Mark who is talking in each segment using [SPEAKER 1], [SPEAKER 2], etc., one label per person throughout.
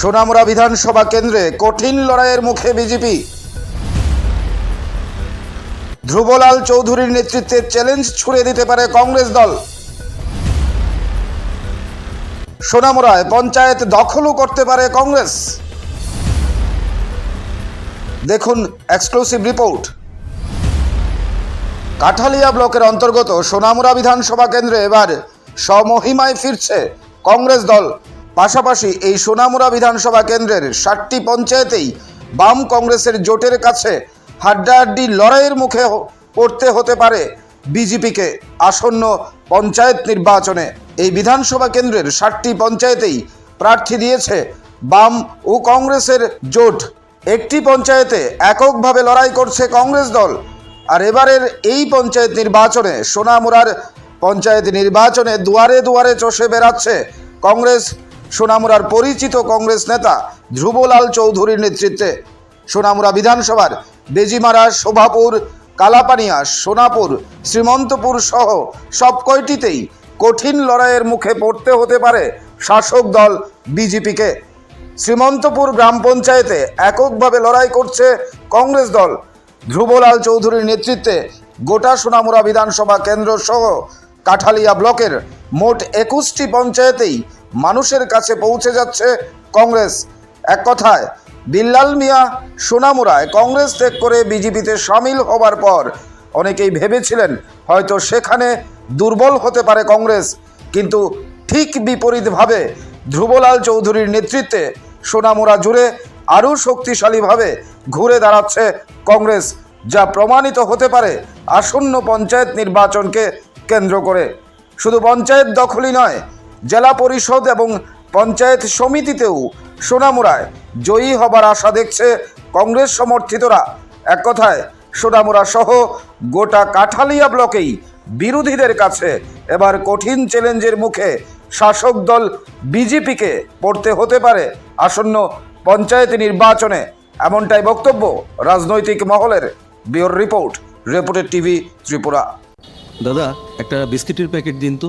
[SPEAKER 1] সোনামুড়া বিধানসভা কেন্দ্রে কঠিন লড়াইয়ের মুখে বিজেপি। ধ্রুবলাল চৌধুরীর নেতৃত্বে চ্যালেঞ্জ ছুড়ে দিতে পারে কংগ্রেস দল। সোনামুড়ায় পঞ্চায়েত দখলও করতে পারে কংগ্রেস। দেখুন এক্সক্লুসিভ রিপোর্ট। কাঠালিয়া ব্লকের অন্তর্গত সোনামুড়া বিধানসভা কেন্দ্রে এবার স্বমহিমায় ফিরছে কংগ্রেস দল। পাশাপাশি এই সোনামুড়া বিধানসভা কেন্দ্রের ষাটটি পঞ্চায়েতেই বাম কংগ্রেসের জোটের কাছে হাড্ডাহাড্ডি লড়াইয়ের মুখে পড়তে হতে পারে বিজেপিকে। আসন্ন পঞ্চায়েত নির্বাচনে এই বিধানসভা কেন্দ্রের ষাটটি পঞ্চায়েতেই প্রার্থী দিয়েছে বাম ও কংগ্রেসের জোট। একটি পঞ্চায়েতে এককভাবে লড়াই করছে কংগ্রেস দল। আর এবারের এই পঞ্চায়েত নির্বাচনে সোনামুড়ার পঞ্চায়েত নির্বাচনে দুয়ারে দুয়ারে চষে বেড়াচ্ছে কংগ্রেস। সোনামুড়ার পরিচিত কংগ্রেস নেতা ধ্রুবলাল চৌধুরীর নেতৃত্বে সোনামুড়া বিধানসভার বেজিমারা শোভাপুর, কালাপানিয়া, সোনাপুর, শ্রীমন্তপুর সহ সব কয়টিতেই কঠিন লড়াইয়ের মুখে পড়তে হতে পারে শাসক দল বিজেপিকে। শ্রীমন্তপুর গ্রাম পঞ্চায়েতে এককভাবে লড়াই করছে কংগ্রেস দল। ধ্রুবলাল চৌধুরীর নেতৃত্বে গোটা সোনামুড়া বিধানসভা কেন্দ্র সহ কাঠালিয়া ব্লকের মোট একুশটি পঞ্চায়েতেই মানুষের কাছে পৌঁছে যাচ্ছে কংগ্রেস। এক কথায় বিল্লাল মিয়া, সোনামুড়ায় কংগ্রেস ত্যাগ করে বিজেপিতে সামিল হবার পর অনেকেই ভেবেছিলেন হয়তো সেখানে দুর্বল হতে পারে কংগ্রেস, কিন্তু ঠিক বিপরীতভাবে ধ্রুবলাল চৌধুরীর নেতৃত্বে সোনামুড়া জুড়ে আরও শক্তিশালীভাবে ঘুরে দাঁড়াচ্ছে কংগ্রেস, যা প্রমাণিত হতে পারে আসন্ন পঞ্চায়েত নির্বাচনকে কেন্দ্র করে। শুধু পঞ্চায়েত দখলই নয় জেলা পরিষদ এবং পঞ্চায়েত সমিতিতেও সোনামুড়ায় জয়ী হবার আশা দেখছে কংগ্রেস সমর্থিতরা। এক কথায়, সোনামুড়া সহ গোটা কাঠালিয়া ব্লকেই বিরোধীদের কাছে এবার কঠিন চ্যালেঞ্জের মুখে শাসক দল বিজেপিকে পড়তে হতে পারে আসন্ন পঞ্চায়েত নির্বাচনে। এমনটাই বক্তব্য রাজনৈতিক মহলের। বিওর রিপোর্ট, রিপোর্টের টিভি ত্রিপুরা।
[SPEAKER 2] দাদা, একটা বিস্কিটের প্যাকেট দিন তো।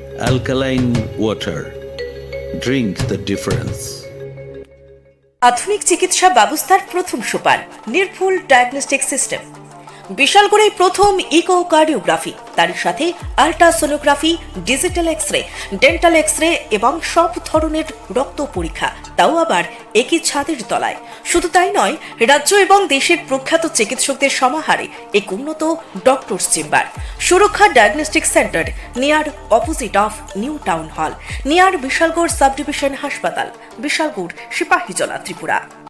[SPEAKER 2] alkaline water drink the difference
[SPEAKER 3] আধুনিক চিকিৎসা ব্যবস্থার প্রথম সোপান, নির্ভুল ডায়াগনস্টিক সিস্টেম বিশালগড়েই প্রথম ইকোকার্ডিওগ্রাফি তার সাথে ultrasonography digital X ray dental X ray এবং সব ধরনের রক্ত পরীক্ষা, তাও আবার একই ছাদের তলায়। শুধু তাই নয়, রাজ্য এবং দেশের প্রখ্যাত চিকিৎসকদের সমাহারে এক উন্নত doctors chamber Suraksha diagnostic centre near opposite of new town hall near Bishalgarh sub division হাসপাতাল বিশালগড় সিপাহীজলা ত্রিপুরা